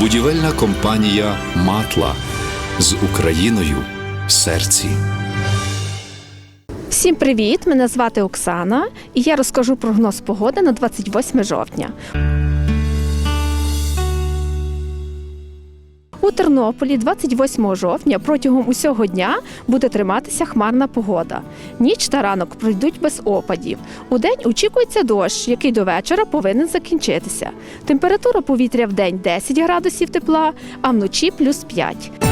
Будівельна компанія Матла з Україною в серці. Всім привіт! Мене звати Оксана, і я розкажу прогноз погоди на 28 жовтня. У Тернополі 28 жовтня протягом усього дня буде триматися хмарна погода. Ніч та ранок пройдуть без опадів. У день очікується дощ, який до вечора повинен закінчитися. Температура повітря в день 10 градусів тепла, а вночі плюс 5.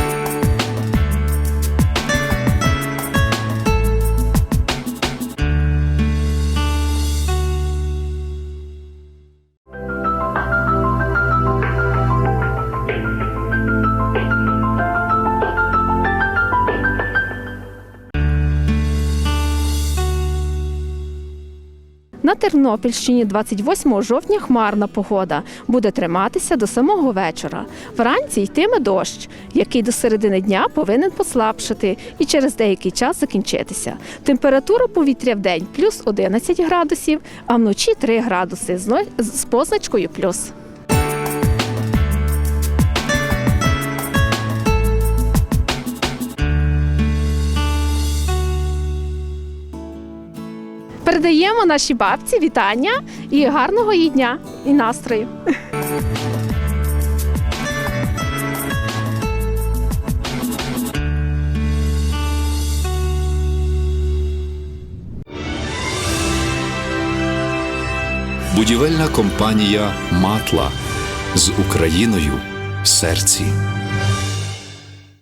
На Тернопільщині 28 жовтня хмарна погода буде триматися до самого вечора. Вранці йтиме дощ, який до середини дня повинен послабшити і через деякий час закінчитися. Температура повітря в день плюс 11 градусів, а вночі 3 градуси з позначкою плюс. Передаємо нашій бабці вітання і гарного їй дня і настрою. Будівельна компанія Матла з Україною в серці.